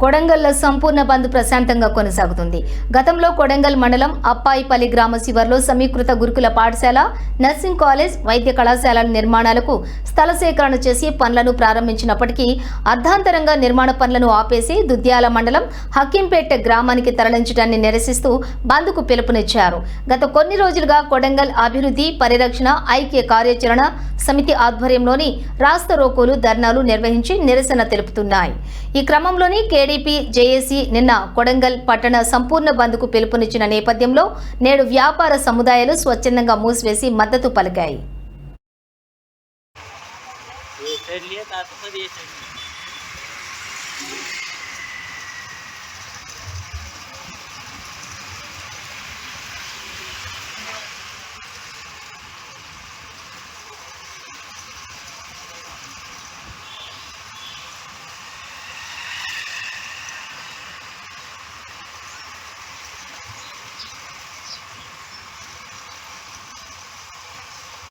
కొడంగల్లో సంపూర్ణ బంద్ ప్రశాంతంగా కొనసాగుతుంది. గతంలో కొడంగల్ మండలం అప్పాయిపల్లి గ్రామ శివర్లో సమీకృత గురుకుల పాఠశాల నర్సింగ్ కాలేజ్ వైద్య కళాశాలల నిర్మాణాలకు స్థల సేకరణ చేసి పనులను ప్రారంభించినప్పటికీ అర్ధాంతరంగా నిర్మాణ పనులను ఆపేసి దుద్యాల మండలం హకీంపేట గ్రామానికి తరలించడాన్ని నిరసిస్తూ బంద్కు పిలుపునిచ్చారు. గత కొన్ని రోజులుగా కొడంగల్ అభివృద్ధి పరిరక్షణ ఐక్య కార్యాచరణ సమితి ఆధ్వర్యంలోని రాస్త రోకోలు ధర్నాలు నిర్వహించి నిరసన తెలుపుతున్నాయి. ఈ క్రమంలోని కేడీపీ జేఏసీ నిన్న కొడంగల్ పట్టణ సంపూర్ణ బంద్కు పిలుపునిచ్చిన నేపథ్యంలో నేడు వ్యాపార సముదాయాలు స్వచ్ఛందంగా మూసివేసి మద్దతు పలికాయి.